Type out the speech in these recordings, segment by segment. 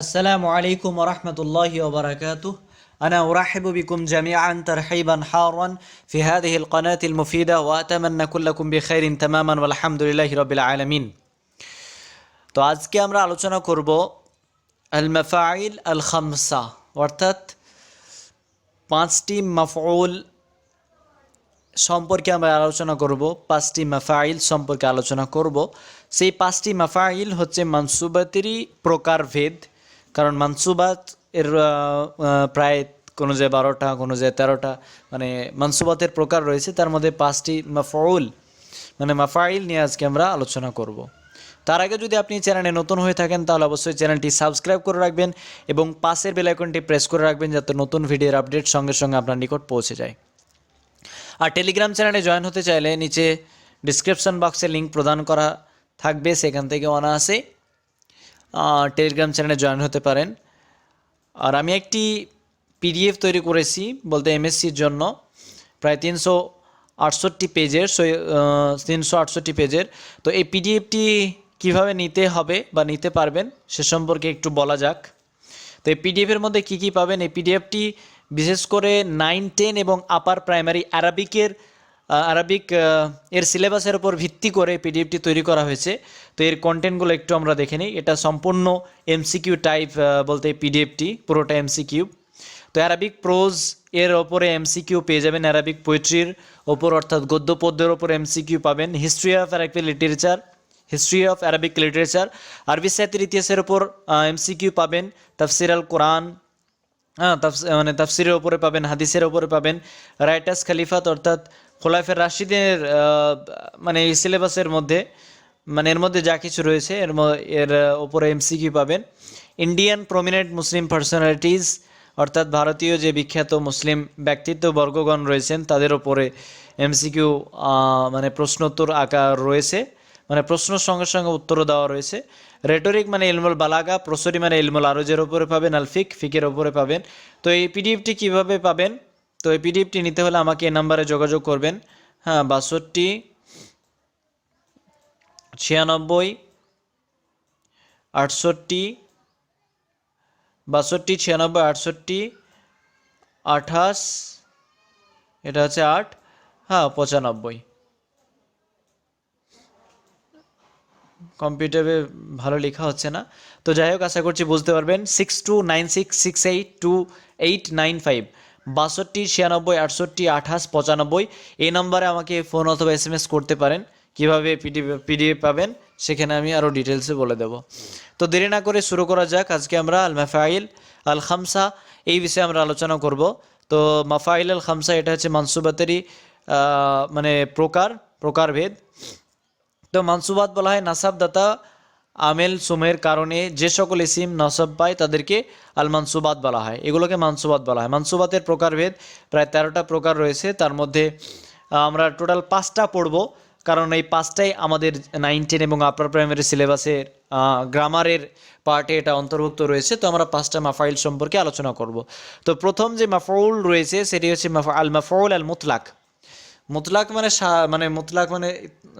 السلام عليكم ورحمة الله وبركاته أنا أرحب بكم جميعا ترحيبا حارا في هذه القناة المفيدة وأتمنى كلكم بخير تماما والحمد لله رب العالمين তো আজকে আমরা আলোচনা করব আল মাফাইল আল খামসা অর্থাৎ পাঁচটি মাফউল সম্পর্কে আমরা আলোচনা করব পাঁচটি মাফাইল সম্পর্কে আলোচনা করব সেই পাঁচটি মাফাইল হচ্ছে মানসুবাতেরই প্রকারভেদ কারণ মানসুবাত এর প্রায় কোনো যে বারোটা, কোনো যে তেরোটা মানে মানসুবাতের প্রকার রয়েছে, তার মধ্যে পাঁচটি মাফউল মানে মাফাইল নিয়ে আজকে আমরা আলোচনা করব। তার আগে যদি আপনি চ্যানেলে নতুন হয়ে থাকেন, তাহলে অবশ্যই চ্যানেলটি সাবস্ক্রাইব করে রাখবেন এবং পাশের বেল আইকনটি প্রেস করে রাখবেন যাতে নতুন ভিডিওর আপডেট সঙ্গে সঙ্গে আপনার নিকট পৌঁছে যায়। আর টেলিগ্রাম চ্যানেলে জয়েন হতে চাইলে নিচে ডিসক্রিপশন বক্সে লিঙ্ক প্রদান করা থাকবে, সেখান থেকে অনায়াসে টেলিগ্রাম চ্যানেলে জয়েন হতে পারেন। আর আমি একটি পিডিএফ তৈরি করেছি বলতে এমএসসির জন্য। প্রায় তিনশো আটষট্টি পেজের তিনশো আটষট্টি পেজের তো এই পিডিএফটি কীভাবে নিতে হবে বা নিতে পারবেন সে সম্পর্কে একটু বলা যাক। তো এই পিডিএফের মধ্যে কী কী পাবেন? এই পিডিএফটি বিশেষ করে নাইন টেন এবং আপার প্রাইমারি অ্যারাবিকের আরবিক এর সিলেবাসের উপর ভিত্তি করে পিডিএফটি তৈরি করা হয়েছে। তো এর কন্টেন্টগুলো একটু আমরা দেখে নিই। এটা সম্পূর্ণ এমসিকিউ টাইপ বলতে পিডিএফটি পুরোটা এমসিকিউ তো অ্যারাবিক প্রোজ এর ওপরে এমসিকিউ পেয়ে যাবেন। অ্যারাবিক পোয়েট্রির ওপর, অর্থাৎ গদ্য পদ্যের ওপর এমসিকিউ পাবেন। History of Arabic literature history of Arabic literature আরবি সাহিত্যের ইতিহাসের ওপর এমসিকিউ পাবেন। তাফসির আল কোরআন হ্যাঁ মানে তাফসিরের ওপরে পাবেন, হাদিসের ওপরে পাবেন। রাইটাস খালিফাত অর্থাৎ খোলাফের রাশিদের মানে এই সিলেবাসের মধ্যে মানে এর মধ্যে যা কিছু রয়েছে, এর এর ওপরে এমসিকিউ পাবেন। ইন্ডিয়ান প্রমিনেন্ট মুসলিম পার্সোনালিটিস অর্থাৎ ভারতীয় যে বিখ্যাত মুসলিম ব্যক্তিত্ব বর্গগণ রয়েছেন, তাদের ওপরে এমসিকিউ মানে প্রশ্নোত্তর আকার রয়েছে মানে প্রশ্নের সঙ্গে সঙ্গে উত্তরও দেওয়া রয়েছে। রেটরিক মানে ইলমুল বালাগা, প্রসরি মানে ইলমুল আরজের ওপরে পাবেন আলফিক ফিকের ওপরে পাবেন। তো এই পিডিএফটি কীভাবে পাবেন? তো এই পিডিএফটি নিতে হলে আমাকে এই নাম্বারে যোগাযোগ করবেন। হ্যাঁ বাষট্টি, ছিয়ানব্বই, আটষট্টি, বাষট্টি, ছিয়ানব্বই, আটষট্টি, আঠাশ, এটা হচ্ছে আট হ্যাঁ পঁচানব্বই। কম্পিউটারে ভালো লেখা হচ্ছে না। তো যাই হোক, আশা করছি বুঝতে পারবেন। Six two nine six six eight, two eight nine five. বাষট্টি, ছিয়ানব্বই, আটষট্টি, আঠাশ, পঁচানব্বই। এই নম্বরে আমাকে ফোন অথবা এস এম এস করতে পারেন। কীভাবে পিডিএফ পিডিএফ পাবেন, সেখানে আমি আরও ডিটেলসে বলে দেব। তো দেরি না করে শুরু করা যাক। আজকে আমরা আল মাফাইল আল খামসা এই বিষয়ে আমরা আলোচনা করব। তো মাফাইল আল খামসা এটা হচ্ছে মানসুবাতেরই মানে প্রকার, প্রকারভেদ। তো মানসুবাত বলা হয় নাসাবদাতা আমেল, সুমের কারণে যে সকল ইসিম নসব পায় তাদেরকে আল মানসুবাত বলা হয়। এগুলোকে মানসুবাত বলা হয়। মানসুবাতের প্রকারভেদ প্রায় তেরোটা প্রকার রয়েছে। তার মধ্যে আমরা টোটাল পাঁচটা পড়ব। কারণ এই পাঁচটাই আমাদের নাইন টেন এবং আপার প্রাইমারি সিলেবাসের গ্রামারের পার্টে এটা অন্তর্ভুক্ত রয়েছে। তো আমরা পাঁচটা মাফাইল সম্পর্কে আলোচনা করব। তো প্রথম যে মাফাউল রয়েছে, সেটি হচ্ছে মাফা আল মাফাউল আল মুতলাক মুতলাক মানে মানে মুতলাক মানে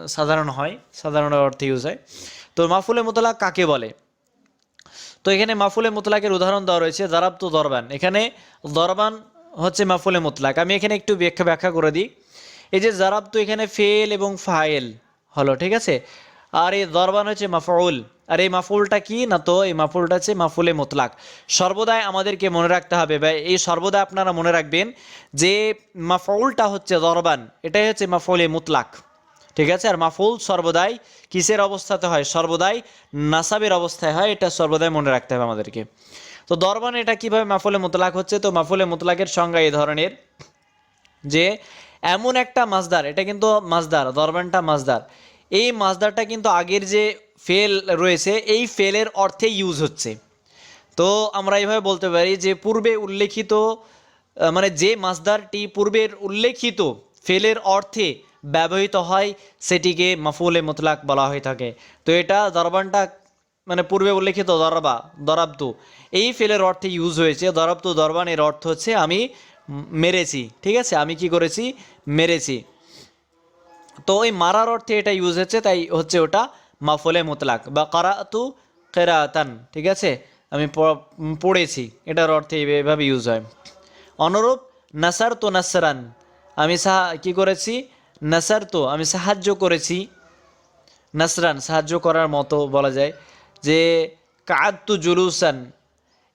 সাধারণ হয়, সাধারণ অর্থে ইউজ হয়। তো মাফুলে মুতলাক কাকে বলে? তো এখানে মাফুলে মোতলাকের উদাহরণ দেওয়া রয়েছে দারাব তো দরবান। এখানে দরবান হচ্ছে মাফুলে মোতলাক। আমি এখানে একটু ব্যাখ্যা ব্যাখ্যা করে দিই। এই যে জারাব তো এখানে ফেল এবং ফাইল হলো, ঠিক আছে? আর এই দরবান হচ্ছে মাফউল। আর এই মাফুলটা কি না তো? এই মাফুলটা হচ্ছে মাফুলে মোতলাক। সর্বদাই আমাদেরকে মনে রাখতে হবে বা এই সর্বদা আপনারা মনে রাখবেন যে মাফউলটা হচ্ছে দরবান। এটাই হচ্ছে মাফুলে মুতলাক। ঠিক আছে? আর মাফুল সর্বদাই কিসের অবস্থাতে হয়? সর্বদাই নাসাবের অবস্থায় হয়। এটা সর্বদাই মনে রাখতে হবে আমাদেরকে। তো দরবান এটা কীভাবে মাফুলে মোতলাক হচ্ছে? তো মাফুলে মোতলাকের সংজ্ঞা এই ধরনের যে এমন একটা মাছদার, এটা কিন্তু মাছদার, দরবানটা মাছদার। এই মাছদারটা কিন্তু আগের যে ফেল রয়েছে, এই ফেলের অর্থে ইউজ হচ্ছে। তো আমরা এইভাবে বলতে পারি যে পূর্বে উল্লেখিত মানে যে মাছদারটি পূর্বের উল্লেখিত ফেলের অর্থে ব্যবহৃত হয়, সেটিকে মাফুলে মুতলাক বলা হয়ে থাকে। তো এটা দরবানটা মানে পূর্বে উল্লেখিত দরবা, দরাবতু। এই ফেলের অর্থে ইউজ হয়েছে। দরাবতু দরবান এর অর্থ হচ্ছে, আমি মেরেছি, ঠিক আছে? আমি কি করেছি? মেরেছি। তো ওই মারার অর্থে এটা ইউজ হচ্ছে, তাই হচ্ছে ওটা মাফলে মুতলাক। বা কারাতু কেরাতান, ঠিক আছে? আমি পড়েছি, এটার অর্থে এভাবে- ইউজ হয়। অনুরূপ নাসার তো নাসরান। আমি সাহা কী করেছি? নাসার তো আমি সাহায্য করেছি, নাসরান সাহায্য করার মতো বলা যায়, যে কাদ্দু জুলুসান।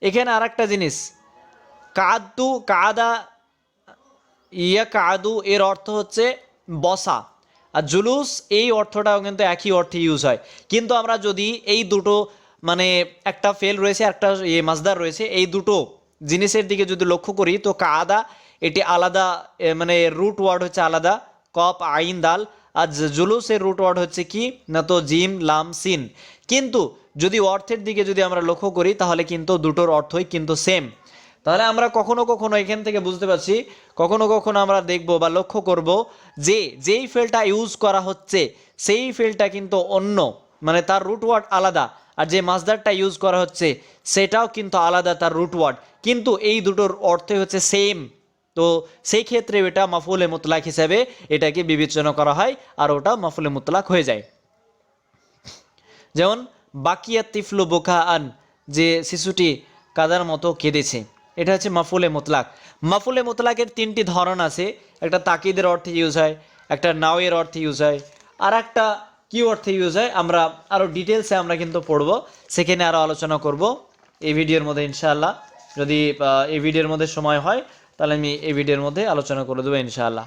এখানে আর একটা জিনিস কাদ্দু কাদা ইয়া কাদু এর অর্থ হচ্ছে বসা। আর জুলুস, এই অর্থটাও কিন্তু একই অর্থে ইউজ হয়। কিন্তু আমরা যদি এই দুটো মানে একটা ফেল রয়েছে, একটা ইয়ে মাজদার রয়েছে, এই দুটো জিনিসের দিকে যদি লক্ষ্য করি, তো কাদা এটি আলাদা মানে রুট ওয়ার্ড হচ্ছে আলাদা। কপ, আইন, দাল। আর জুলুসের রুট ওয়ার্ড হচ্ছে কি? না তো জিম, লাম, সিন। কিন্তু যদি অর্থের দিকে যদি আমরা লক্ষ্য করি, তাহলে কিন্তু দুটোর অর্থই কিন্তু সেম তাহলে আমরা কখনো কখনো এখান থেকে বুঝতে পারছি, কখনো কখনো আমরা দেখব বা লক্ষ্য করব যে, যেই ফেলটা ইউজ করা হচ্ছে, সেই ফেলটা কিন্তু অন্য মানে তার রুট ওয়ার্ড আলাদা। আর যে মাসদারটা ইউজ করা হচ্ছে, সেটাও কিন্তু আলাদা তার রুট ওয়ার্ড কিন্তু এই দুটোর অর্থই হচ্ছে সেম তো সেই ক্ষেত্রে এটা মাফুলে মুতলাক হিসাবে এটাকে বিবেচনা করা হয় আর ওটা মাফুলে মুতলাক হয়ে যায়। যেমন, বাকিয়া তিফলু বোকা আন যে শিশুটি কাদার মতো কেঁদেছে, এটা হচ্ছে মাফুলে মুতলাক। মাফুলে মুতলাকের তিনটি ধরন আছে, একটা তাকিদের অর্থে ইউজ হয়, একটা নাওয়ের অর্থে ইউজ হয়, আর একটা কি অর্থে ইউজ হয়, আমরা আরও ডিটেলসে আমরা কিন্তু পড়ব, সেখানে আরও আলোচনা করব। এই ভিডিওর মধ্যে ইনশাআল্লাহ, যদি এই ভিডিওর মধ্যে সময় হয় তাহলে আমি এই ভিডিওর মধ্যে আলোচনা করে দেবো ইনশাআল্লাহ।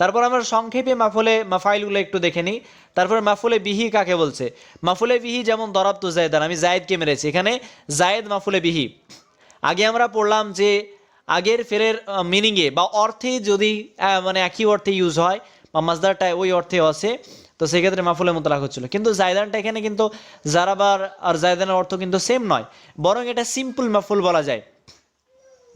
তারপর আমরা সংক্ষেপে মাফুলে, মাফাইলগুলো একটু দেখে নিই। তারপর মাফুলে বিহি কাকে বলছে? মাফুলে বিহি যেমন দরাবতু জায়দান, আমি জায়েদকে মেরেছি। এখানে জায়েদ মাফুলে বিহি। আগে আমরা পড়লাম যে আগের ফেরের মিনিংয়ে বা অর্থে যদি মানে একই অর্থে ইউজ হয়, বা মাজদারটা ওই অর্থে আছে, তো সেক্ষেত্রে মাফুলের মতো মোতলাক হচ্ছিল। কিন্তু জায়দানটা এখানে কিন্তু জারাবার আর জায়দানের অর্থ কিন্তু সেম নয়, বরং এটা সিম্পল মাফুল বলা যায়।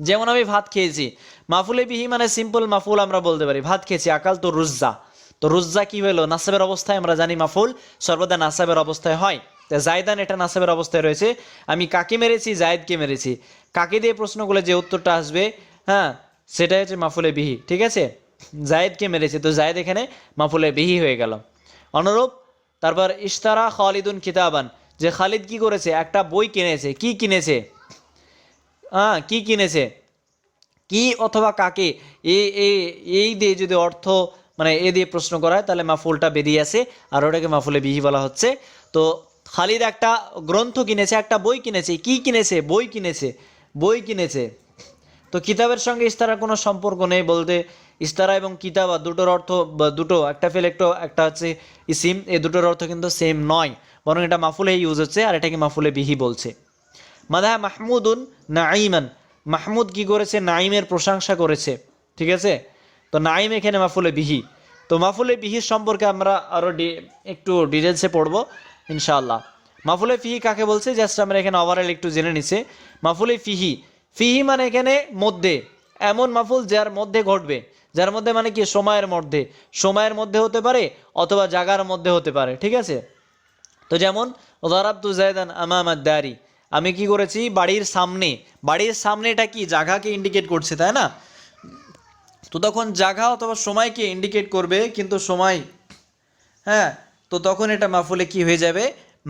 যেমন আমি ভাত খেয়েছি। মাফুলে বিহি মানে সিম্পল মাফুল আমরা বলতে পারি। ভাত খেয়েছি, আকাল তো রুজ্জা। তো রুজ্জা কি হলো? নাসাবের অবস্থায় আমরা জানি মাফুল, সর্বদা নাসাবের অবস্থায় হয়। তো জায়দান এটা নাসাবের অবস্থায় রয়েছে। আমি কাকে মেরেছি? জায়দকে মেরেছি। কাকে দিয়ে প্রশ্নগুলো যে উত্তরটা আসবে? হ্যাঁ সেটাই হচ্ছে মাফুলে বিহি, ঠিক আছে? জায়েদকে মেরেছে। তো জায়েদ এখানে মাফুলে বিহি হয়ে গেল। অনুরূপ, তারপর ইশতারা খালিদুন কিতাবান। যে খালিদ কি করেছে? একটা বই কিনেছে। কি কিনেছে? কি কিনেছে? কি অথবা কাকে? এই দিয়ে যদি অর্থ মানে এ দিয়ে প্রশ্ন করা হয় তাহলে মাফুলটা বেরিয়ে আসে, আর ওটাকে মাফুলে বিহি বলা হচ্ছে। তো খালিদ একটা গ্রন্থ কিনেছে, একটা বই কিনেছে। কি কিনেছে? বই কিনেছে। বই কিনেছে। তো কিতাবের সঙ্গে ইস্তারার কোনো সম্পর্ক নেই বলতে ইস্তারা এবং কিতাবা দুটোর অর্থ দুটো, একটা ফেল, একটু, একটা হচ্ছে ইসিম এই দুটোর অর্থ কিন্তু সেম নয়। বরং এটা মাফুলে ইউজ হচ্ছে, আর এটাকে মাফুলে বিহি বলছে। মাদাহা মাহমুদুন নাইমান মাহমুদ কি করেছে? নাঈমের প্রশংসা করেছে। ঠিক আছে? তো নাঈম এখানে মাফুলে বিহি। তো মাফুলে বিহির সম্পর্কে আমরা আরও ডি একটু ডিটেলসে পড়ব, ইনশাআল্লাহ। মাফুলে ফিহি কাকে বলছে? জাস্ট আমরা এখানে ওভারঅল একটু জেনে নিছে মাফুলে ফিহি। ফিহি মানে এখানে মধ্যে। এমন মাফুল যার মধ্যে ঘটবে। যার মধ্যে মানে কি? সময়ের মধ্যে। সময়ের মধ্যে হতে পারে অথবা জাগার মধ্যে হতে পারে। ঠিক আছে? তো যেমন ওদারাবতু জায়দান আমামাদ দারি। আমি কি করেছি? বাড়ির সামনে। বাড়ির সামনেটা কি? জায়গাকে ইন্ডিকেট করছে, তাই না? তো তখন জায়গা অথবা সময়কে ইন্ডিকেট করবে, কিন্তু সময় হ্যাঁ? তো তখন এটা মাফুলে কি হয়ে যাবে?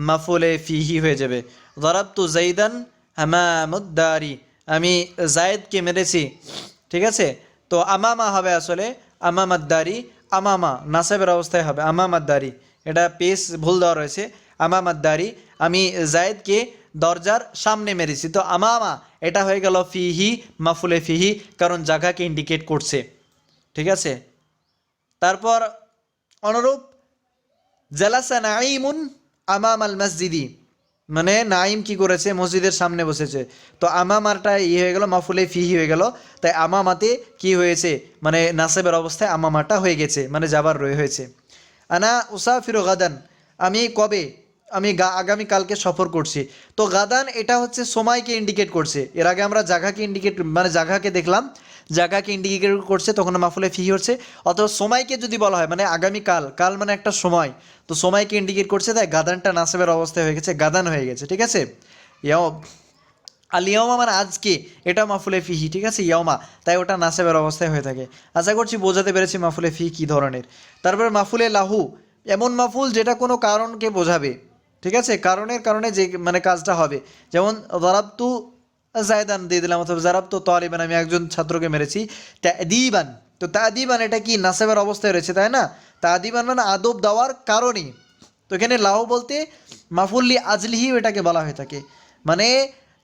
মাফুলে ফিহি হয়ে যাবে। দরাবতু জাইদান হামামুদ্দারি আমি জায়েদকে মেরেছি, ঠিক আছে? তো আমামা হবে আসলে আমামাদ্দারি আমামা, নাসাবের অবস্থায় হবে আমামাদ্দারি এটা পেস ভুল দেওয়া রয়েছে। আমামাদ্দারি আমি জায়েদকে দরজার সামনে মেরেছি। তো আমামা এটা হয়ে গেল ফিহি, মাফুলে ফিহি, কারণ জায়গাকে ইন্ডিকেট করছে। ঠিক আছে? তারপর অনুরূপ, জালাসা নাইমুন আমাম আল মসজিদি। মানে নাইম কি করেছে? মসজিদের সামনে বসেছে। তো আমামারটা ইয়ে হয়ে গেল, মাফুলে ফিহি হয়ে গেল। তাই আমামাতে কি হয়েছে? মানে নাসেবের অবস্থায় আমামাটা হয়ে গেছে মানে যাবার রয়ে হয়েছে। আনা উসাফিরো গাদান, আমি কবে আমি আগামী কালকে সফর করছি। তো গাদান, এটা হচ্ছে সময়কে ইন্ডিকেট করছে। এর আগে আমরা জায়গাকে ইন্ডিকেট মানে জায়গাকে দেখলাম। জায়গাকে ইন্ডিকেট করছে, তখন মাফুলে ফি হচ্ছে। অথবা সময়কে যদি বলা হয় মানে আগামী কাল কাল মানে একটা সময়। তো সময়কে ইন্ডিকেট করছে, তাই গাদানটা নাসেবের অবস্থায় হয়ে গেছে, গাদান হয়ে গেছে, ঠিক আছে? ইয়াও আল ইয়মা মানে আজকে, এটা মাফুলে ফিহি ঠিক আছে? ইয়মা তাই ওটা নাসেবের অবস্থায় হয়ে থাকে। আশা করছি বোঝাতে পেরেছি মাফুলে ফি কী ধরনের। তারপরে মাফুলে লাহু, এমন মাফুল যেটা কোনো কারণকে বোঝাবে। ঠিক আছে? কারণের কারণে যে মানে কাজটা হবে। যেমন দরাবতু জায়দান দিয়ে দিলাম, অথবা জারাবতু তলিবান আমি একজন ছাত্রকে মেরেছি। দিবান তো তাদিবান এটা কি? নাসেবের অবস্থায় রয়েছে, তাই না? তা তাদিবান মানে আদব দেওয়ার কারণে। তো এখানে লাহু বলতে, মাফুল্লি আজলিহি এটাকে বলা হয়ে থাকে। মানে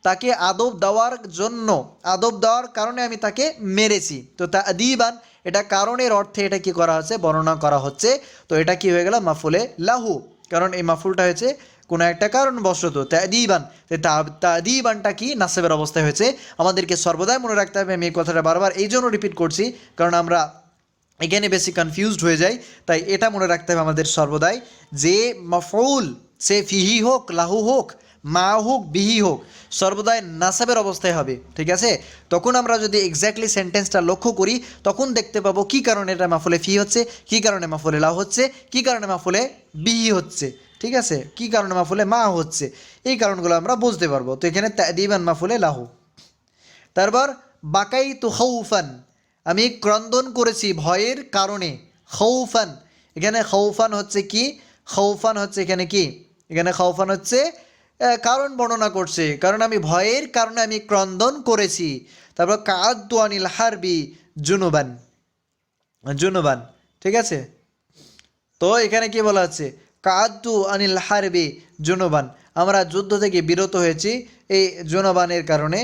তাকে আদব দেওয়ার জন্য, আদব দেওয়ার কারণে আমি তাকে মেরেছি। তো তা দিবান এটা কারণের অর্থে এটা কি করা হচ্ছে? বর্ণনা করা হচ্ছে। তো এটা কি হয়ে গেল? মাফুলে লাহু। কারণ এই মাফুলটা হয়েছে কোনো একটা কারণবশত তাদিবান তাদিবানটা কি নাসেবের অবস্থায় হয়েছে, আমাদেরকে সর্বদাই মনে রাখতে হবে। আমি এই কথাটা বারবার এই জন্য রিপিট করছি, কারণ আমরা এখানে বেশি কনফিউজড হয়ে যাই, তাই এটা মনে রাখতে হবে আমাদের সর্বদাই যে মফউল, সে ফিহি হোক, লাহু হোক, মা হোক, বিহি হোক, সর্বদাই নাসাবের অবস্থায় হবে, ঠিক আছে? তখন আমরা যদি এক্স্যাক্টলি সেন্টেন্সটা লক্ষ্য করি, তখন দেখতে পাবো কি কারণে এটা মাফলে ফি হচ্ছে, কি কারণে মাফলে লাহ হচ্ছে, কি কারণে মাফলে বিহি হচ্ছে। ঠিক আছে? কি কারণে মাফলে? মা হচ্ছে। এই কারণগুলো আমরা বুঝতে পারব। তো এখানে দিবান মাফলে লাহু। তারপর বাকাই তু হৌফান আমি ক্রন্দন করেছি ভয়ের কারণে। হৌফান এখানে হৌফান হচ্ছে কি? হৌফান হচ্ছে এখানে কি? এখানে খৌফান হচ্ছে কারণ বর্ণনা করছে। কারণ আমি ভয়ের কারণে আমি ক্রন্দন করেছি। তারপর কাদ্দু আনিল হারবি জুনুবান। জুনুবান। ঠিক আছে? তো এখানে কি বলা হচ্ছে? কাদ্দু আনিল হারবি, জুনুবান। আমরা যুদ্ধ থেকে বিরত হয়েছি, এই জুনবানের কারণে।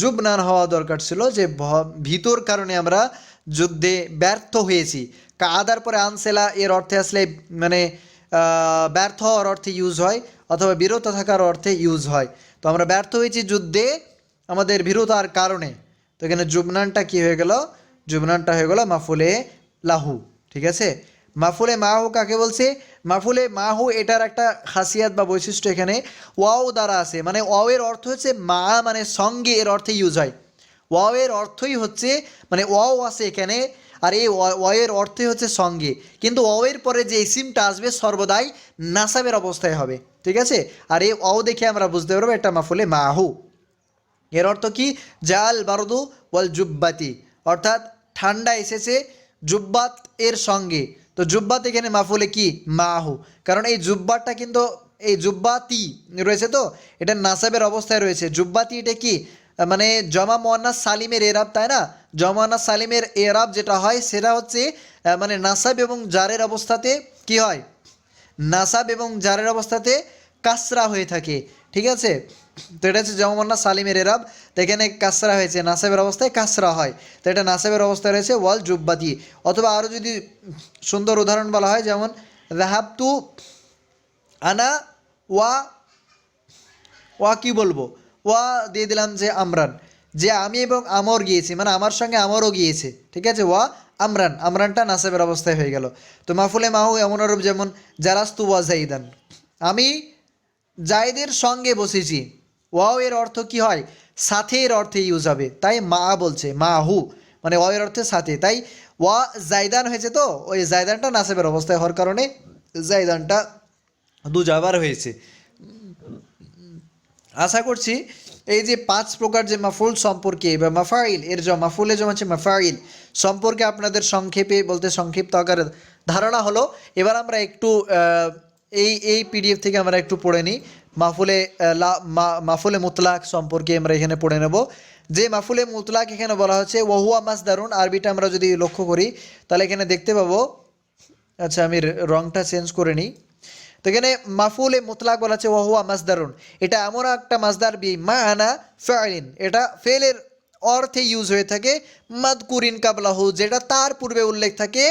জুবনান হওয়া দরকার ছিল যে ভীতর কারণে আমরা যুদ্ধে ব্যর্থ হয়েছি। কাদার পরে আনসেলা এর অর্থে আসলে মানে ব্যর্থ হওয়ার অর্থে ইউজ হয়, অথবা বিরত থাকার অর্থে ইউজ হয়। তো আমরা ব্যর্থ হয়েছি যুদ্ধে আমাদের বিরতার কারণে। তো এখানে জুবনানটা কি হয়ে গেল? জুবনানটা হয়ে গেল মাফুলে লাহু, ঠিক আছে? মাফুলে মা মাহু কাকে বলছে? মাফুলে মা মাহু এটার একটা খাসিয়াত বা বৈশিষ্ট্য এখানে। ওয়াও দ্বারা আছে। মানে ওয়াও এর অর্থ হচ্ছে মা মানে সঙ্গে এর অর্থে ইউজ হয়। ওয়াও এর অর্থই হচ্ছে মানে ওয়াও আছে এখানে, আর এই ওয়া- ওয়াও এর অর্থই হচ্ছে সঙ্গে। কিন্তু ওয়াও এর পরে যে ইসিমটা আসবে সর্বদাই নাসাবের অবস্থায় হবে। ঠিক আছে? আর এই ওয়াও দেখে আমরা বুঝতে পারব এটা মাফুলে মা মাহু এর অর্থ কি? জাল বারদু ওয়াল জুব্বাতি। অর্থাৎ ঠান্ডা এসেছে, জুব্বাত এর সঙ্গে। তো জুব্বাত এখানে মাফুলে কি? মাহু। কারণ এই জুব্বাটা কিন্তু, এই জুব্বাতি রয়েছে তো? এটা নাসাবের অবস্থায় রয়েছে। জুব্বাতি এটা কি? মানে জমা মোয়ান্নাস সালিমের এরাব, তাই না? জমা মোয়ান্নাস সালিমের এরাব যেটা হয়, সেটা হচ্ছে মানে নাসাব এবং জারের অবস্থাতে কি হয়? নাসাব এবং জারের অবস্থাতে কাসরা হয়ে থাকে। ঠিক আছে? তো এটা হচ্ছে জমান্না সালিমের এরাব তো এখানে কাসরা হয়েছে, নাসাবের অবস্থায় কাসরা হয়। তো এটা নাসাবের অবস্থায় রয়েছে, ওয়াল জুব্বাতি। অথবা আরও যদি সুন্দর উদাহরণ বলা হয়, যেমন রাহাবতু আনা ওয়া ওয়া কি বলব? ওয়া দিয়ে দিলাম যে আমরান। যে আমি এবং আমর গিয়েছি মানে আমার সঙ্গে আমরও গিয়েছে, ঠিক আছে? ওয়া আমরান, আমরানটা নাসেবের অবস্থায় হয়ে গেল। তো মাফুলে মাহু এমন রূপ যেমন জারাস্তু ওয়া জাইদান আমি জায়দের সঙ্গে বসেছি ওয়াও এর অর্থ কি হয়? সাথে এর অর্থে ইউজ হবে। তাই মা বলছে, মা হু। মানে ওয়া এর অর্থে সাথে। তাই ওয়া জায়দান হয়েছে তো? ওই জায়দানটা নাসেবের অবস্থায় হওয়ার কারণে জায়দানটা দু যাবার হয়েছে। আশা করছি এই যে পাঁচ প্রকার যে মাফুল সম্পর্কে বা মাফাইল, এর যে মাফুলে যেমন হচ্ছে মাফাইল সম্পর্কে আপনাদের সংক্ষেপে বলতে সংক্ষিপ্ত আকারে ধারণা হলো। এবার আমরা একটু এই এই পিডিএফ থেকে আমরা একটু পড়ে নিই। মাফুলে মাফুলে মুতলাক সম্পর্কে আমরা এখানে পড়ে নেব। যে মাফুলে মুতলাক এখানে বলা হচ্ছে, ওহুয়া মাস দারুণ আরবিটা আমরা যদি লক্ষ্য করি, তাহলে এখানে দেখতে পাবো। আচ্ছা আমি রংটা চেঞ্জ করে নিই। তো এখানে মাফুলে মুতলাক বলা হচ্ছে, ওহুয়া মাসদারুন এটা এমন একটা মাসদার বি মা আনা ফেলিন এটা ফেলের অর্থে ইউজ হয়ে থাকে মাদকুরিন কাবলাহু, যেটা তার পূর্বে উল্লেখ থাকে,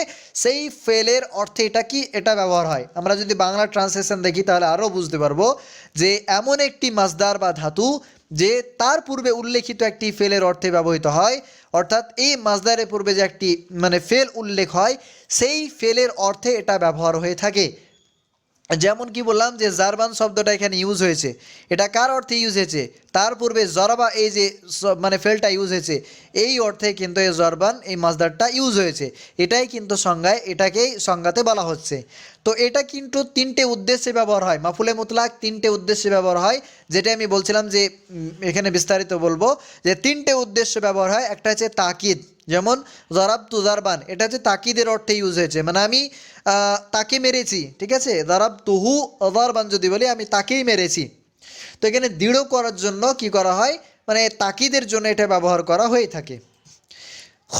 সেই ফেলের অর্থে এটা কি? এটা ব্যবহার হয়। আমরা যদি বাংলা ট্রান্সলেশন দেখি তাহলে আরও বুঝতে পারব যে এমন একটি মাসদার বা ধাতু যে তার পূর্বে উল্লেখিত একটি ফেলের অর্থে ব্যবহৃত হয়, অর্থাৎ এই মাসদারের পূর্বে যে একটি মানে ফেল উল্লেখ হয়, সেই ফেলের অর্থে এটা ব্যবহার হয়ে থাকে। যেমন কি বললাম যে জারবান শব্দটা এখানে ইউজ হয়েছে। এটা কার অর্থে ইউজ হয়েছে? তার পূর্বে জরবা এই যে মানে ফেলটা ইউজ হয়েছে, এই অর্থে কিন্তু এই জরবান, এই মাসদারটা ইউজ হয়েছে। এটাই কিন্তু সংজ্ঞায়, এটাকেই সংজ্ঞাতে বলা হচ্ছে। তো এটা কিন্তু তিনটে উদ্দেশ্যে ব্যবহার হয়। মাফুলে মুতলাক তিনটে উদ্দেশ্যে ব্যবহার হয়। যেটা আমি বলছিলাম যে এখানে বিস্তারিত বলব যে তিনটে উদ্দেশ্যে ব্যবহার হয়। একটা হচ্ছে তাকিদ, যেমন জরাব তুজারবান এটা হচ্ছে তাকিদের অর্থে ইউজ হয়েছে। মানে আমি তাকে মেরেছি, ঠিক আছে? জরাব তুহু অজারবান যদি বলি, আমি তাকেই মেরেছি। তো এখানে দৃঢ় করার জন্য কি করা হয়? মানে তাকিদের জন্য এটা ব্যবহার করা হয়ে থাকে। খ,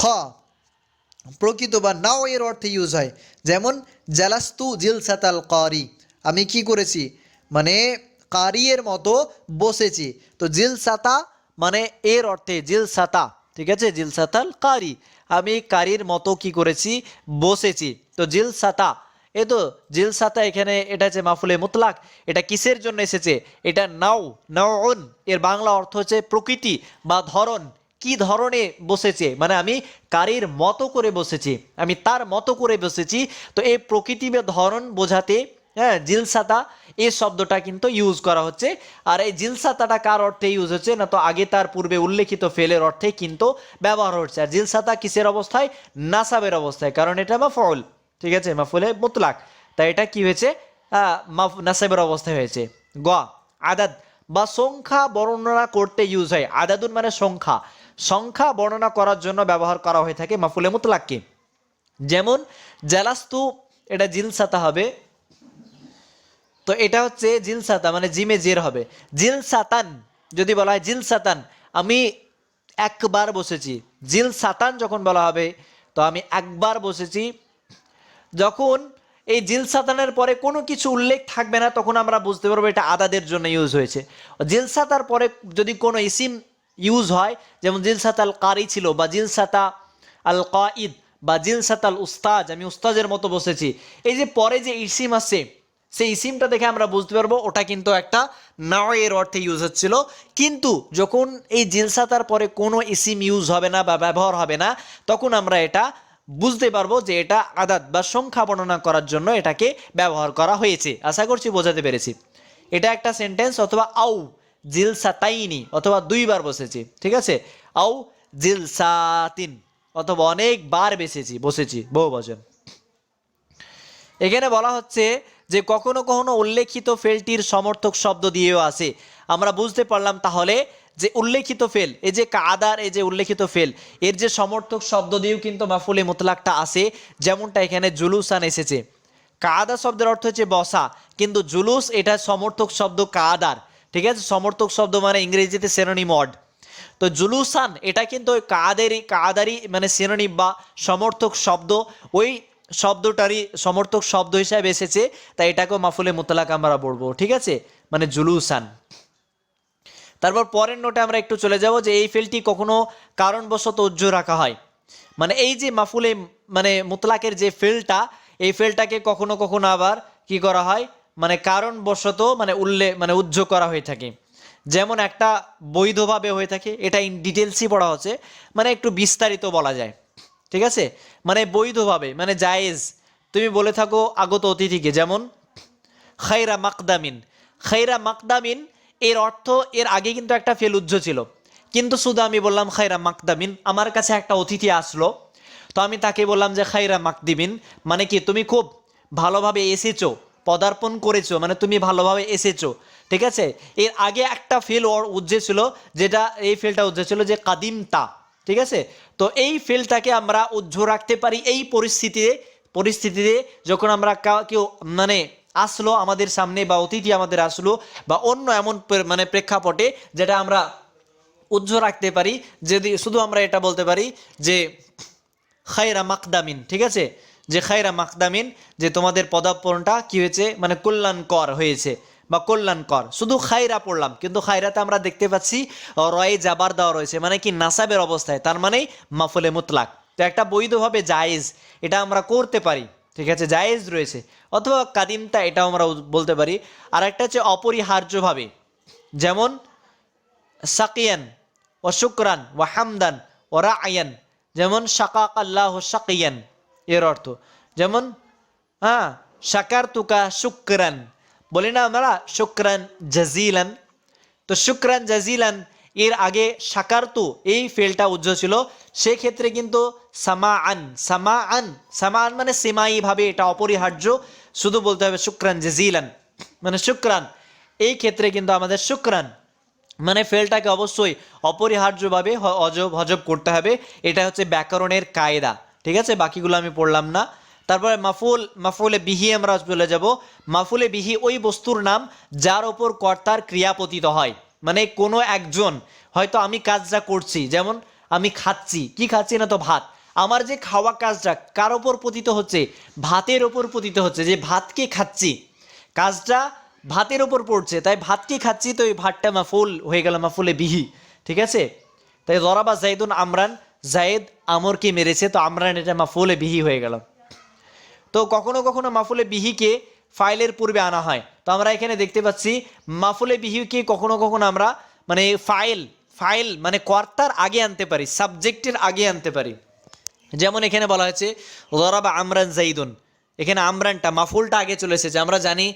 প্রকৃত বা নাও এর অর্থে ইউজ হয়। যেমন, জালাস্তু জিলসাতাল কারি। আমি কি করেছি? মানে কারিয়ের মতো বসেছি। তো জিলসাতা মানে এর অর্থে জিলসাতা, ঠিক আছে? জিলসাতাল কারি। আমি কারির মতো কি করেছি? বসেছি। তো জিলসাতা এ তো জিলসাতা এখানে এটা হচ্ছে মাফুলে মুতলাক, এটা কিসের জন্য এসেছে? এটা নাও নাওন এর বাংলা অর্থ হচ্ছে প্রকৃতি বা ধরন কি ধরনে বসেছে? মানে আমি কারির মতো করে বসেছি, আমি তার মতো করে বসেছি, তো এই প্রকৃতি বা ধরন বোঝাতে হ্যাঁ জিলসাতা, এই শব্দটা কিন্তু ইউজ করা হচ্ছে। আর এই জিলসাতাটা কার অর্থে ইউজ হচ্ছে? না তো আগে তার পূর্বে উল্লেখিত ফেলের অর্থে কিন্তু ব্যবহার হচ্ছে। আর জিলসাতা কিসের অবস্থায়? নাসাবের অবস্থায়, কারণ এটা মাফল ঠিক আছে, মাফুলে? মুতলাক। তাই এটা কি হয়েছে? মাফ নাসাবের অবস্থায় হয়েছে। গ, আদাদ। বা সংখ্যা বর্ণনা করতে ইউজ হয়। আদাদুন মানে সংখ্যা। সংখ্যা বর্ণনা করার জন্য ব্যবহার করা হয়ে থাকে মাফুলে মুতলাককে। যেমন, জালাস্তু, এটা জিলসাতা হবে। তো এটা হচ্ছে জিলসাতা মানে জিমে জের হবে। জিলসাতান যদি বলা হয় জিলসাতান আমি একবার বসেছি। জিল সাতান যখন বলা হবে, তো আমি একবার বসেছি। যখন এই জিল সাতানের পরে কোনো কিছু উল্লেখ থাকবে না, তখন আমরা বুঝতে পারব এটা আদাদের জন্য ইউজ হয়েছে। জিলসাতার পরে যদি কোনো ইসিম ইউজ হয়, যেমন জিলসাত আল কারি ছিল বা জিলসাতা আল কাঈদ বা জিলসাত আল উস্তাজ, আমি উস্তাজের মতো বসেছি। এই যে পরে যে ইসিম আছে সেই ইসিমটা দেখে আমরা বুঝতে পারব ওটা কিন্তু একটা নাওয়ের অর্থে ইউজ হচ্ছিল। কিন্তু যখন এই জিলসাতার পরে কোনো ইসিম ইউজ হবে না বা ব্যবহার হবে না, তখন আমরা এটা বুঝতে পারব যে এটা আদাত বা সংখ্যা বর্ণনা করার জন্য এটাকে ব্যবহার করা হয়েছে। আশা করছি বোঝাতে পেরেছি। এটা একটা সেন্টেন্স অথবা আউ, জিলসাতাইনি, অথবা দুইবার বসেছি, ঠিক আছে? আউ, জিলসাতিন, অথবা অনেকবার বেসেছি, বসেছি বহু বচন এখানে বলা হচ্ছে যে কখনো কখনো উল্লেখিত ফেলটির সমর্থক শব্দ দিয়েও আসে। আমরা বুঝতে পারলাম তাহলে যে উল্লেখিত ফেল, এই যে কাদার, এই যে উল্লেখিত ফেল, এর যে সমর্থক শব্দ দিয়েও কিন্তু মাফুলে মুতলাকটা আসে যেমনটা এখানে জুলুসান এসেছে। কাদা শব্দের অর্থ হচ্ছে বসা, কিন্তু জুলুস এটা সমর্থক শব্দ কাদার, ঠিক আছে? সমর্থক শব্দ মানে ইংরেজিতে সেরোনি মড তো জুলুসান, এটা কিন্তু ওই কাদেরই কাদারি মানে সিনোনিম বা সমর্থক শব্দ, ওই শব্দটারই সমর্থক শব্দ হিসাবে এসেছে, তাই এটাকেও মাফুলে মুতলাক আমরা বলব, ঠিক আছে? মানে জুলুসান। তারপর পরের নোটে আমরা একটু চলে যাব যে এই ফেলটি কখনো কারণবশত উজ্জ্ব রাখা হয়। মানে এই যে মাফুলে মানে মুতলাকের যে ফেলটা, এই ফেলটাকে কখনো কখনো আবার কি করা হয়? মানে কারণবশত মানে উল্লেখ মানে উজ্জ্ব করা হয়ে থাকে। যেমন একটা বৈধভাবে হয়ে থাকে, এটা ইন ডিটেলসই পড়া হচ্ছে মানে একটু বিস্তারিত বলা যায়। ঠিক আছে? মানে বৈধভাবে মানে জায়েজ। তুমি বলে থাকো আগত অতিথিকে, যেমন খাইরা মাকদামিন। খাইরা মাকদামিন এর অর্থ এর আগে কিন্তু একটা ফেল উজ্জ্ব ছিল। কিন্তু শুধু আমি বললাম খাইরা মাকদামিন। আমার কাছে একটা অতিথি আসলো। তো আমি তাকে বললাম যে খাইরা মাকদিবিন মানে কি, তুমি খুব ভালোভাবে এসেছ, পদার্পণ করেছ মানে তুমি ভালোভাবে এসেছ। ঠিক আছে? এর আগে একটা ফেল উজ্জে ছিল, যেটা এই ফেলটা উজ্জে ছিল যে কাদিমতা। ঠিক আছে? তো এই ফেলটাকে আমরা উজ্জ্ব রাখতে পারি এই পরিস্থিতিতে পরিস্থিতিতে যখন আমরা কেউ মানে আসলো আমাদের সামনে বা অতিথি আমাদের আসলো বা অন্য এমন মানে প্রেক্ষাপটে যেটা আমরা উজ্জ্ব রাখতে পারি, যদি শুধু আমরা এটা বলতে পারি যে খায়রা মাকদামিন, ঠিক আছে? যে খায়রা মাকদামিন, যে তোমাদের পদার্পণটা কি হয়েছে? মানে কল্যাণকর হয়েছে বা কল্যাণকর। শুধু খায়রা পড়লাম, কিন্তু খায়রাতে আমরা দেখতে পাচ্ছি, রয়ে জাবার দেওয়া রয়েছে মানে কি নাসাবের অবস্থায়, তার মানে মাফুলে মুতলাক। তো একটা বৈধভাবে জায়েজ, এটা আমরা করতে পারি। ঠিক আছে, জায়েজ রয়েছে। অথবা কাদিমতা, এটাও আমরা বলতে পারি। আর একটা হচ্ছে অপরিহার্যভাবে। যেমন, সাকিয়ান, ও শুক্রান, ও হামদান, ও রায়ান যেমন শাকাক আল্লাহ শাকিয়ান, এর অর্থ। যেমন হ্যাঁ শাকার তুকা শুক্রান। বলি না আমরা শুক্রান জাজিলান। তো শুক্রান জাজিলান এর আগে সাকার তো, এই ফেলটা উজ্জ্ব ছিল। সেক্ষেত্রে কিন্তু সামা আন সামা আন সামা আন মানে সেমাই ভাবে এটা অপরিহার্য। শুধু বলতে হবে শুক্রান, জেজিলান মানে শুক্রান। এই ক্ষেত্রে কিন্তু আমাদের শুক্রান মানে ফেলটাকে অবশ্যই অপরিহার্যভাবে অজব, হজব করতে হবে। এটা হচ্ছে ব্যাকরণের কায়দা, ঠিক আছে? বাকিগুলো আমি পড়লাম না। তারপরে মাফুল, মাফুলে বিহি আমরা চলে যাব। মাফুলে বিহি ওই বস্তুর নাম যার ওপর কর্তার ক্রিয়া পতিত হয়। মানে কোনো একজন, হয়তো আমি কাজটা করছি, যেমন আমি খাচ্ছি। কি খাচ্ছি না তো ভাত? আমার যে খাওয়া কাজটা কার ওপর পতিত হচ্ছে? ভাতের ওপর পতিত হচ্ছে, যে ভাতকে খাচ্ছি। কাজটা ভাতের ওপর পড়ছে, তাই ভাতকে খাচ্ছি তো এই ভাতটা মাফুল হয়ে গেল, মাফুলে বিহি। ঠিক আছে? তাই জরাবা জাইদুন আমরান জায়েদ আমরকে মেরেছে, তো আমরান এটা মাফুলে বিহি হয়ে গেল। তো কখনো কখনো মাফুলে বিহিকে ফাইলের পূর্বে আনা হয়। তো আমরা এখানে দেখতে পাচ্ছি, মাফুলে বিহিকে কখনো কখনো আমরা মানে ফাইল ফাইল মানে কর্তার আগে আনতে পারি, সাবজেক্টের আগে আনতে পারি। যেমন এখানে বলা হয়েছে ররাবা আমরান জাইদুন এখানে আমরানটা, মাফুলটা আগে চলে এসেছে। আমরা জানি,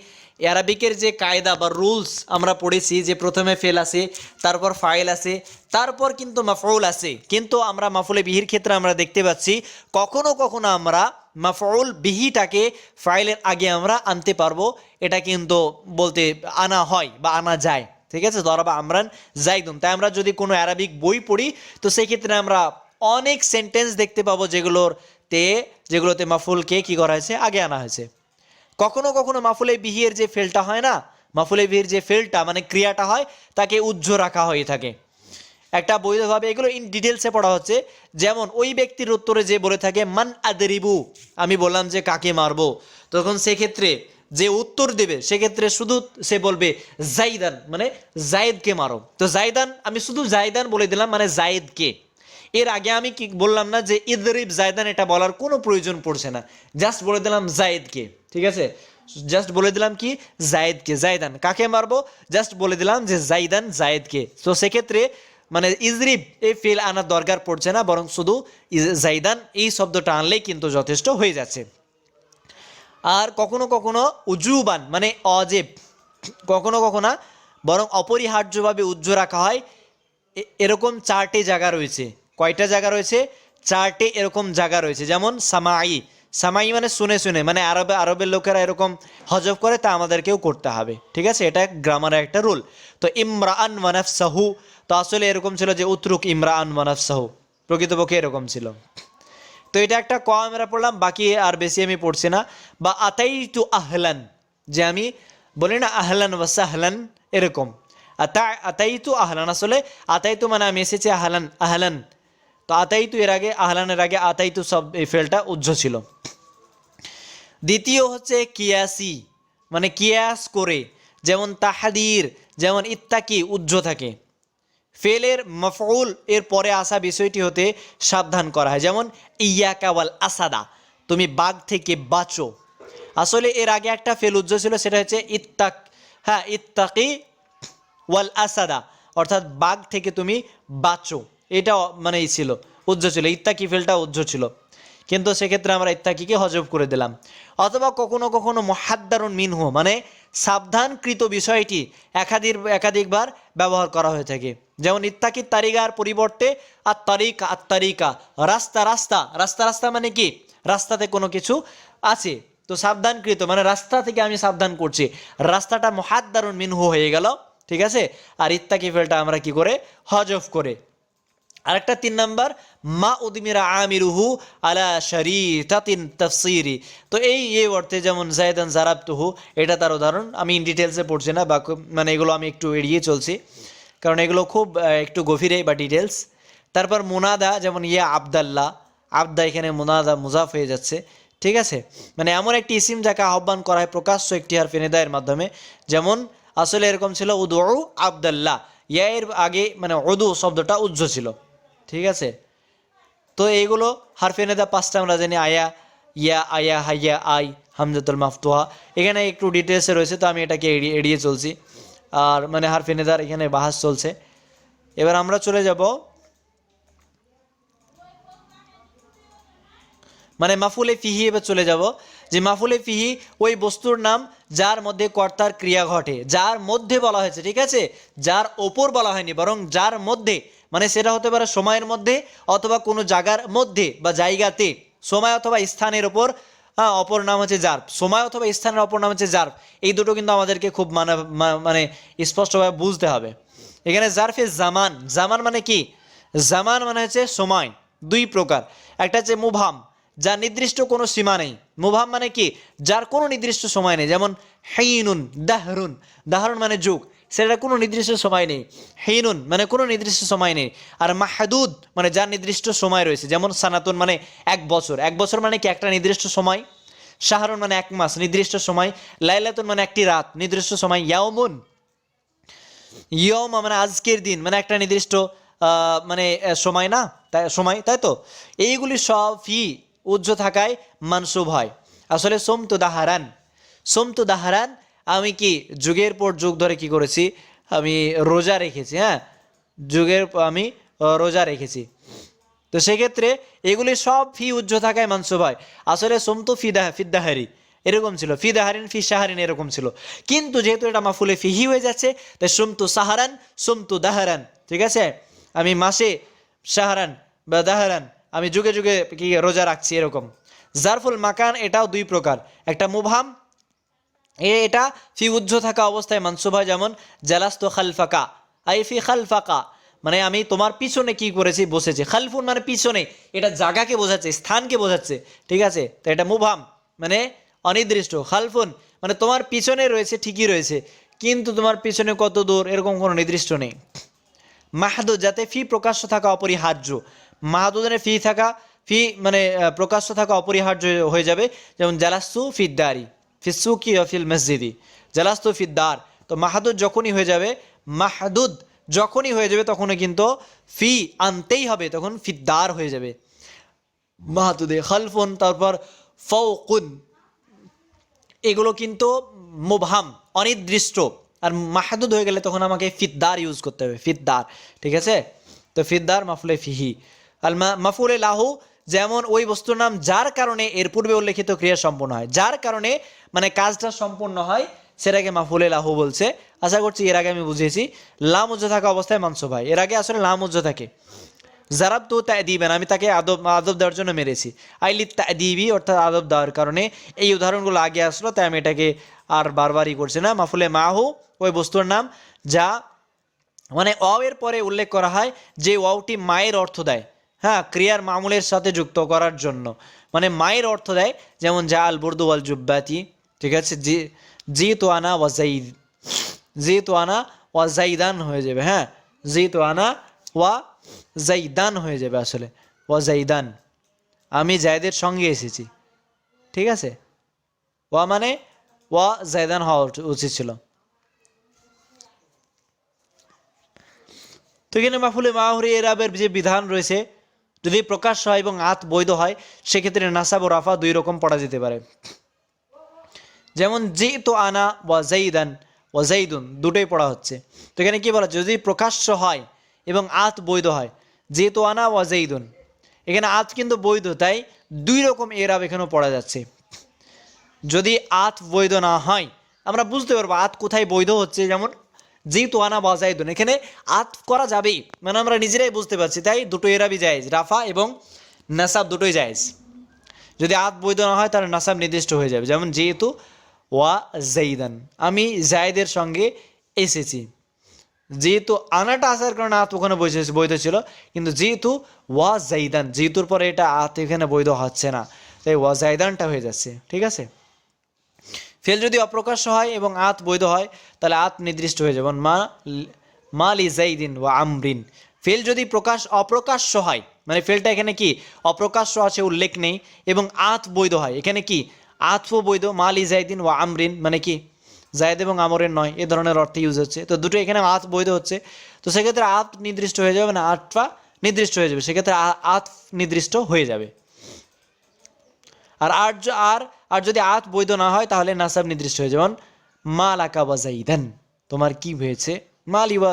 অ্যারাবিকের যে কায়দা বা রুলস আমরা পড়েছি, যে প্রথমে ফেল আছে তারপর ফাইল আছে তারপর কিন্তু মাফউল আছে কিন্তু আমরা মাফুলে বিহির ক্ষেত্রে আমরা দেখতে পাচ্ছি, কখনো কখনো আমরা মাফউল বিহিটাকে ফাইলের আগে আমরা আনতে পারব। এটা কিন্তু বলতে আনা হয় বা আনা যায়। ঠিক আছে? দরাবা আমরান জাইদুন। তাই আমরা যদি কোনো অ্যারাবিক বই পড়ি, তো সেই ক্ষেত্রে আমরা অনেক সেন্টেন্স দেখতে পাবো যেগুলোর তে যেগুলোতে মাফুলকে কি করা হয়েছে? আগে আনা হয়েছে। কখনো কখনো মাফুলে বিহির যে ফেলটা হয় না মাফুলে বিহির যে ফেলটা মানে ক্রিয়াটা হয়, তাকে উজ্জ্ব রাখা হয়ে থাকে। একটা বৈধভাবে এগুলো ইন ডিটেলসে পড়া হচ্ছে। যেমন, ওই ব্যক্তির উত্তরে যে বলে থাকে, মান আদরিবু আমি বললাম যে, কাকে মারবো? তখন সেক্ষেত্রে যে উত্তর দেবে, সেক্ষেত্রে শুধু সে বলবে, জাইদান মানে জায়েদকে মারো। তো জাইদান, আমি শুধু জাইদান বলে দিলাম মানে জায়েদকে। এর আগে আমি কি বললাম না যে, ইদরিব জায়দান এটা বলার কোনো প্রয়োজন পড়ছে না। জাস্ট বলে দিলাম, জায়েদকে ঠিক আছে? জাস্ট বলে দিলাম কি? জায়েদকে জায়দান কাকে মারবো? জাস্ট বলে দিলাম যে, জাইদান, জায়েদকে। তো সেক্ষেত্রে মানে ইজরিব এই ফেল আনার দরকার পড়ছে না, বরং শুধু জাইদান এই শব্দটা আনলেই কিন্তু যথেষ্ট হয়ে যাচ্ছে। আর কখনো কখনো উজুবান মানে অজেব, কখনো কখনো বরং অপরিহার্যভাবে উজ্জ্ব রাখা হয়। এরকম চারটে জায়গা রয়েছে। কয়টা জায়গা রয়েছে? চারটে এরকম জায়গা রয়েছে। যেমন সামাই সামাই মানে শুনে শুনে মানে আরবে, আরবের লোকেরা এরকম হজব করে, তা আমাদেরকেও করতে হবে। ঠিক আছে? এটা গ্রামারের একটা রুল। তো ইমরান মানাফ সাহু তো আসলে এরকম ছিল যে উত্রুক ইমরান মানাফ সাহু প্রকৃতপক্ষে এরকম ছিল। তো এটা একটা ক আমরা পড়লাম, বাকি আর বেশি আমি পড়ছি না। বা আতাই টু আহলান, যে আমি বলি না আহলান ওয়াসাহলান এরকম। আতা আতাই টু আহলান, আসলে আতাই টু মানে আমি এসেছি আহলান আহলান। তো আতাই টু এর আগে, আহলানের আগে আতাই টু সব এই ফেলটা উজ্জ্ব ছিল। দ্বিতীয় হচ্ছে কিয়াসি মানে কিয়াস করে, যেমন তাহাদির, যেমন ইত্তাকি উজ্জ্ব থাকে। ফেলের মফউল, এর পরে আসা বিষয়টি হতে সাবধান করা হয়। যেমন ইয়াকাওয়াল আসাদা তুমি বাঘ থেকে বাঁচো। আসলে এর আগে একটা ফেল উজ্জ্ব ছিল, সেটা হচ্ছে ইত্তাক হ্যাঁ ইত্তাকি ওয়াল আসাদা, অর্থাৎ বাঘ থেকে তুমি বাঁচো। এটা মানে ছিল উজ্জ্ব ছিল, ইত্তাকি ফেলটা উজ্জ্ব ছিল। কিন্তু সেক্ষেত্রে আমরা ইত্তাকিকে হজব করে দিলাম। অথবা কখনো কখনো মহাদ্দারুন মিনহু মানে সাবধানকৃত বিষয়টি একাধিক, একাধিকবার ব্যবহার করা হয়ে থাকে। যেমন ইত্তাকি তারিকার পরিবর্তে আর তারিকা আর তারিকা রাস্তা রাস্তা। রাস্তা রাস্তা মানে কি? রাস্তাতে কোনো কিছু আছে। তো সাবধানকৃত মানে রাস্তা থেকে আমি সাবধান করছি। রাস্তাটা মহাদ্দারুন মিনহু হয়ে গেল, ঠিক আছে? আর ইত্তাকি ফেলটা আমরা কি করে? হজফ করে। আরেকটা তিন নাম্বার, মা উদমিরা আমিরুহু আলা শরীতাতিন তাফসিরি। তো এই এই অর্থে যেমন জায়দান জারাবতুহু, এটা তার উদাহরণ। আমি ইন ডিটেলসে পড়ছি না বা মানে এগুলো আমি একটু এড়িয়ে চলছি। কারণ এগুলো খুব একটু গভীরে বা ডিটেলস তারপর মুনাদা, যেমন ইয়া আবদাল্লাহ আবদা এখানে মুনাদা মুজাফ হয়ে যাচ্ছে। ঠিক আছে? মানে এমন একটি ইসিম যাকে আহ্বান করা হয় প্রকাশ্য একটি আর ফেনেদায়ের মাধ্যমে। যেমন, আসলে এরকম ছিল উদু আবদাল্লাহ ইয়া এর আগে মানে উদু শব্দটা উজ্জ্ব ছিল। ঠিক আছে? তো এইগুলো হারফেনেদা পাঁচটা আমরা জানি, আয়া, ইয়া, আয়া, হাইয়া, আই, হামজাতুল মাফতুহা। এখানে একটু ডিটেলসে রয়েছে, তো আমি এটাকে এড়িয়ে এড়িয়ে চলছি। আর মানে হারফেনেদার এখানে বাহাস চলছে। এবার আমরা চলে যাব মানে মাফুলে ফিহি এবার চলে যাব। যে মাফুলে ফিহি ওই বস্তুর নাম যার মধ্যে কর্তার ক্রিয়া ঘটে, যার মধ্যে বলা হয়েছে, ঠিক আছে? যার ওপর বলা হয়নি, বরং যার মধ্যে মানে সেটা হতে পারে সময়ের মধ্যে অথবা কোনো জায়গার মধ্যে বা জায়গাতে। সময় অথবা স্থানের ওপর হ্যাঁ অপর নাম হচ্ছে জার্ব সময় অথবা স্থানের অপর নাম হচ্ছে জার্ব এই দুটো কিন্তু আমাদেরকে খুব মানে মানে স্পষ্টভাবে বুঝতে হবে। এখানে জার্ফে জামান। জামান মানে কি? জামান মানে হচ্ছে সময়। দুই প্রকার। একটা হচ্ছে মুভাম, যার নির্দিষ্ট কোনো সীমা নেই। মুভাম মানে কি? যার কোনো নির্দিষ্ট সময় নেই। যেমন হেইনুন, দাহরুন। দাহরুন মানে যুগ। সেটা কোনো নির্দিষ্ট সময় নেই। হেইনুন মানে কোনো নির্দিষ্ট সময় নেই। আর মাহাদুদ মানে যার নির্দিষ্ট সময় রয়েছে, যেমন সানাতুন মানে এক বছর। এক বছর মানে কি একটা নির্দিষ্ট সময়? শাহরুন মানে এক মাস, নির্দিষ্ট সময়। লাইলাতুন মানে একটি রাত, নির্দিষ্ট সময়। ইয়াউমুন ইয়ম মানে আজকের দিন মানে একটা নির্দিষ্ট মানে সময় না? তাই, সময়, তাই তো? এইগুলি সব ফি উজ্জ্ব থাকায় মানসুব হয়। আসলে সোমতু দাহারান সোম তো দাহারান আমি কি যুগের পর যুগ ধরে কি করেছি? আমি রোজা রেখেছি হ্যাঁ? যুগের আমি রোজা রেখেছি। তো সেক্ষেত্রে এগুলি সব ফি উজ্জ্ব থাকায় মানসুব ভাই আসলে সোমতু ফিদা, ফিদ্দাহারি, এরকম ছিল। ফি দাহারিন ফি সাহারিন এরকম ছিল। কিন্তু যেহেতু এটা মাফুলে ফিহি হয়ে যাচ্ছে, তাই সোমতু সাহারান, সোমতু দাহারান, ঠিক আছে? আমি মাসে সাহারান বা দাহারান, আমি যুগে যুগে কি রোজা রাখছি এরকম। জারফুল মাকান এটাও দুই প্রকার। একটা মুভাম এটা ফি উজ্জ থাকা অবস্থায় মানসুব যেমন, জালাস্ত খালফাকা, আই ফি খালফাকা মানে আমি তোমার পিছনে কি করেছি, বসেছি। খালফুন মানে পিছনে, এটা জায়গাকে বোঝাচ্ছে, স্থানকে বোঝাচ্ছে, ঠিক আছে? তো এটা মুভাম মানে অনির্দিষ্ট। খালফুন মানে তোমার পিছনে রয়েছে, ঠিকই রয়েছে, কিন্তু তোমার পিছনে কত দূর, এরকম কোনো নির্দিষ্ট নেই। মাহাদুদ, যাতে ফি প্রকাশ্য থাকা অপরিহার্য। মাহাদুদের ফি থাকা, ফি মানে প্রকাশ্য থাকা অপরিহার্য হয়ে যাবে, যেমন জালাস্তু ফিদ্দারি। ফিসু কি ফিল মসজিদি। জালাস্তু ফিদ্দার তো মাহাদুদ যখনই হয়ে যাবে, মাহাদুদ যখনই হয়ে যাবে তখনও কিন্তু ফি আনতেই হবে, তখন ফিদ্দার হয়ে যাবে। মাহাদুদে খালফুন, তারপর ফৌকুন এগুলো কিন্তু মুবহাম, অনির্দিষ্ট। আর মাহাদুদ হয়ে গেলে তখন আমাকে ফিদ্দার ইউজ করতে হবে ফিদ্দার ঠিক আছে? তো ফিদ্দার মাফুলে ফিহি। আর মাফুলে লাহু যেমন ওই বস্তুর নাম যার কারণে এর পূর্বে উল্লেখিত ক্রিয়া সম্পন্ন হয়। যার কারণে মানে কাজটা সম্পন্ন হয়, সেটাকে মাফুলে লাহু বলছে। আশা করছি এর আগে আমি বুঝিয়েছি। লাম উজ্জ থাকা অবস্থায় মাংস ভাই এর আগে আসলে লাম উজ্জ থাকে। জারাব তো তাই দিবেন আমি তাকে আদব আদব দেওয়ার জন্য মেরেছি। আইলি দিবি অর্থাৎ আদব দেওয়ার কারণে এই উদাহরণগুলো আগে আসলো, তাই আমি এটাকে আর বারবারই করছি না। মাফুলে মাহু, ওই বস্তুর নাম যা মানে অ এর পরে উল্লেখ করা হয় যে ওয়াওটি মায়ের অর্থ দেয়। হ্যাঁ ক্রিয়ার মামুলের সাথে যুক্ত করার জন্য। মানে মায়ের অর্থ দেয়, যেমন জা আল বুর্দু আল জুব্বাতি, ঠিক আছে? জি জি তো আনা ওয়াজাইদ জি তো আনা ওয়া জাইদান হয়ে যাবে হ্যাঁ? জি তো আনা ওয়া জাইদান হয়ে যাবে আসলে, ওয়া জাইদান আমি জায়দের সঙ্গে এসেছি, ঠিক আছে? ওয়া মানে ওয়া জায়দান হওয়া উচিত ছিল। তো এখানে মাফুলে মাহরি এরাবের যে বিধান রয়েছে যদি প্রকাশ্য হয় এবং আত বৈধ হয়, সেক্ষেত্রে নাসাব ও রাফা দুই রকম পড়া যেতে পারে। যেমন, জি তো আনা ওয়া জাইদান ওয়া জাইদুন, দুটোই পড়া হচ্ছে। তো এখানে কি বলা যদি প্রকাশ্য হয় এবং আত বৈধ হয়, জি তো আনা ওয়া জাইদুন। এখানে আত কিন্তু বৈধ, তাই দুই রকম এরাব এখানেও পড়া যাচ্ছে। যদি আত বৈধ না হয়, আমরা বুঝতে পারব আত কোথায় বৈধ হচ্ছে, যেমন যেহেতু আনা বাজাইদুন এখানে আত করা যাবেই। মানে আমরা নিজেরাই বুঝতে পারছি, তাই দুটো এরাবি জায়েজ, রাফা এবং নাসাব দুটোই জায়েজ। যদি আত বৈধ না হয়, তাহলে নাসাব নির্দিষ্ট হয়ে যাবে। যেমন যেহেতু ওয়া জাইদান। আমি জায়দের সঙ্গে এসেছি। যেহেতু আনাটা আসার কারণে আত ওখানে বৈধ বৈধ ছিল। কিন্তু যেহেতু ওয়া জাইদান যেহেতুর পরে এটা আত এখানে বৈধ হচ্ছে না। তাই ওয়া জাইদানটা হয়ে যাচ্ছে, ঠিক আছে? ফেল যদি অপ্রকাশ্য হয় এবং আত বৈধ হয়, তাহলে আত নির্দিষ্ট হয়ে যাবে। মা মা লি জাইদিন ওয়া আমরিন। ফেল যদি প্রকাশ অপ্রকাশ্য হয় মানে ফেলটা এখানে কি? অপ্রকাশ্য আছে, উল্লেখ নেই, এবং আত বৈধ হয়। এখানে কি? আতফ বৈধ, মা লি জাইদিন ওয়া আমরিন মানে কি? জায়দ এবং আমরের নয়, এ ধরনের অর্থে ইউজ হচ্ছে। তো দুটো এখানে আত বৈধ হচ্ছে। তো সেক্ষেত্রে আত নির্দিষ্ট হয়ে যাবে না আতটা নির্দিষ্ট হয়ে যাবে। সেক্ষেত্রে আত নির্দিষ্ট হয়ে যাবে। আর আর আর আর যদি আত বৈধ না হয়, তাহলে নাসাব নির্দিষ্ট হয়ে যেমন মা লাকা বা জাইদান তোমার কি হয়েছে? মা লিবা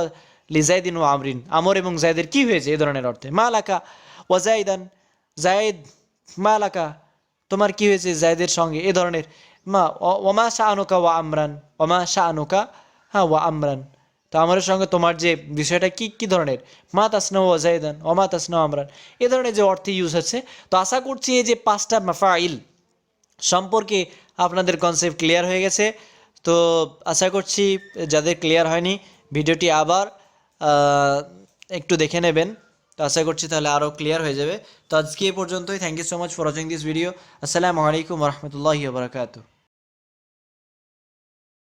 লিজাইদিন ও আমরিন। আমর এবং জায়দের কি হয়েছে? এ ধরনের অর্থে। মা লাকা ওয়া জাইদান জায়দ মা লাকা তোমার কি হয়েছে? জায়দের সঙ্গে। এ ধরনের। মা ওমা শাহ আনুকা ওয়া আমরান। ওমা শাহ আনুকা হ্যাঁ ওয়া আমরান। তো আমার সঙ্গে তোমার যে বিষয়টা, কি কি ধরনের? মা তাসনা ও জায়দান অমা তাসনা আমরান। এ ধরনের যে অর্থে ইউজ হচ্ছে। তো আশা করছি এই যে পাঁচটা মাফাইল সম্পর্কে আপনাদের কনসেপ্ট ক্লিয়ার হয়ে গেছে। তো আশা করছি যাদের ক্লিয়ার হয়নি, ভিডিওটি আবার একটু দেখে নেবেন। তো আশা করছি তাহলে আরও ক্লিয়ার হয়ে যাবে। তো আজকে এ পর্যন্তই। Thank you so much for watching this video আসসালামু আলাইকুম রহমতুল্লাহি বারকাতু